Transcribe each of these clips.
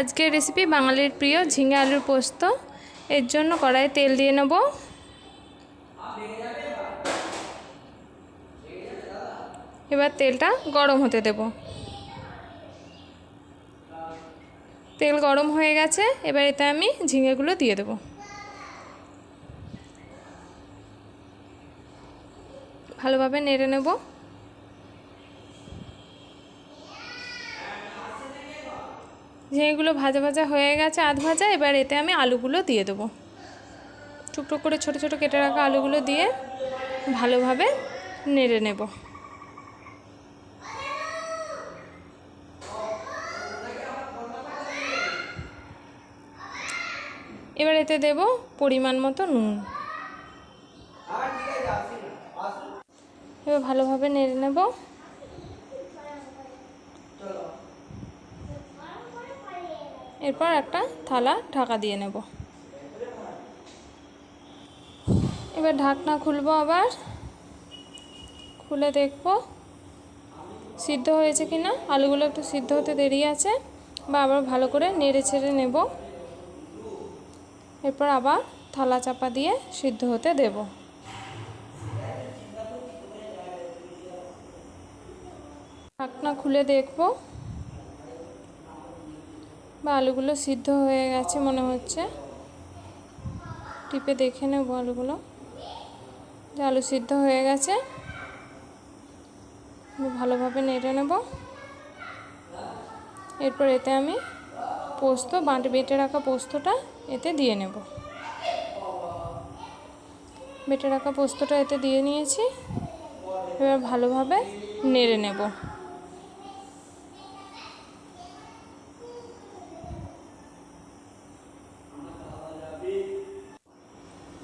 আজকের রেসিপি বাঙালির প্রিয় ঝিঙে আলুর পোস্ত। এর জন্য কড়াইয়ে তেল দিয়ে নেব। এবার তেলটা গরম হতে দেব। তেল গরম হয়ে গেছে, এবার এতে আমি ঝিঙেগুলো দিয়ে দেব। ভালোভাবে নেড়ে নেব। ঝিঙেগুলো ভাজা ভাজা হয়ে গেছে আধ ভাজা, এবার এতে আমি আলুগুলো দিয়ে দেবো। টুকরো করে ছোট ছোট কেটে রাখা আলুগুলো দিয়ে ভালোভাবে নেড়ে নেব। এবার এতে দেব পরিমাণ মতো নুন। এবার ভালোভাবে নেড়ে নেব। এরপর একটা থালা ঢাকা দিয়ে নেব। এবার ঢাকনা খুলবো আবার। খুলে দেখব সিদ্ধ হয়েছে কি না আলুগুলো একটু সিদ্ধ হতে দেরি আছে, বা আবার ভালো করে নেড়ে ছেড়ে নেব। এরপর আবার থালা চাপা দিয়ে সিদ্ধ হতে দেব। ঢাকনা খুলে দেখব। বা আলুগুলো সিদ্ধ হয়ে গেছে মনে হচ্ছে। টিপে দেখে নেব আলুগুলো। যে আলু সিদ্ধ হয়ে গেছে ভালোভাবে নেড়ে নেব। এরপর এতে আমি পোস্ত, বাঁটে, বেটে রাখা পোস্তটা এতে দিয়ে নেব। বেটে রাখা পোস্তটা এতে দিয়ে নিয়েছি। এবার ভালোভাবে নেড়ে নেব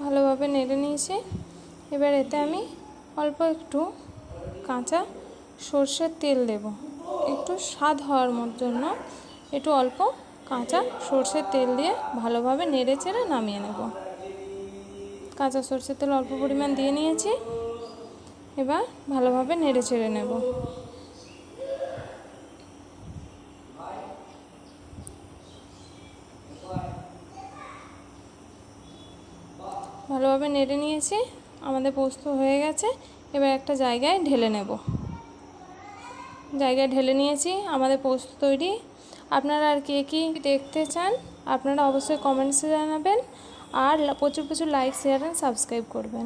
ভালোভাবে নেড়ে নিয়েছি এবার এতে আমি অল্প একটু কাঁচা সর্ষের তেল দেব। একটু স্বাদ হওয়ার জন্য একটু অল্প কাঁচা সর্ষের তেল দিয়ে ভালোভাবে নেড়ে চেড়ে নামিয়ে নেব। কাঁচা সর্ষের তেল অল্প পরিমাণ দিয়ে নিয়েছি। এবার ভালোভাবে নেড়ে চেড়ে নেব। ভালোভাবে নেড়ে নিয়েছি, আমাদের পোস্ত হয়ে গেছে, এবার একটা জায়গায় ঢেলে নেব। জায়গায় ঢেলে নিয়েছি, আমাদের পোস্ত তৈরি। আপনারা আর কে কী দেখতে চান, আপনারা অবশ্যই কমেন্টসে জানাবেন, আর প্রচুর প্রচুর লাইক শেয়ার অ্যান্ড সাবস্ক্রাইব করবেন।